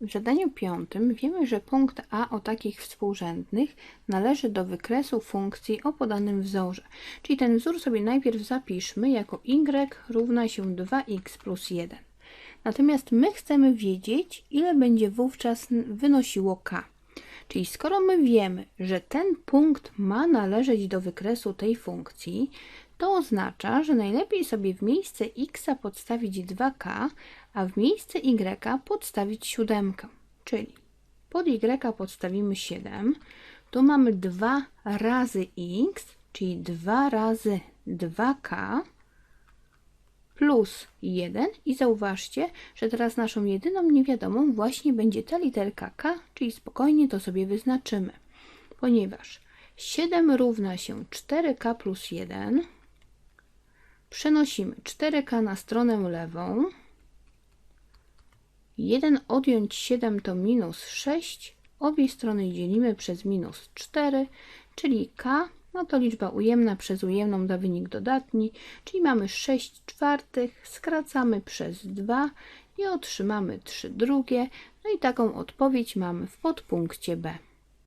W zadaniu piątym wiemy, że punkt A o takich współrzędnych należy do wykresu funkcji o podanym wzorze. Czyli ten wzór sobie najpierw zapiszmy jako y równa się 2x plus 1. Natomiast my chcemy wiedzieć, ile będzie wówczas wynosiło k. Czyli skoro my wiemy, że ten punkt ma należeć do wykresu tej funkcji, to oznacza, że najlepiej sobie w miejsce x podstawić 2k, a w miejsce y podstawić 7. Czyli pod y podstawimy 7, tu mamy 2 razy x, czyli 2 razy 2k plus 1 i zauważcie, że teraz naszą jedyną niewiadomą właśnie będzie ta literka k, czyli spokojnie to sobie wyznaczymy, ponieważ 7 równa się 4k plus 1, Przenosimy 4K na stronę lewą. 1 odjąć 7 to minus 6. Obie strony dzielimy przez minus 4, czyli K, no to liczba ujemna przez ujemną da wynik dodatni, czyli mamy 6 czwartych, skracamy przez 2 i otrzymamy 3 drugie. No i taką odpowiedź mamy w podpunkcie B.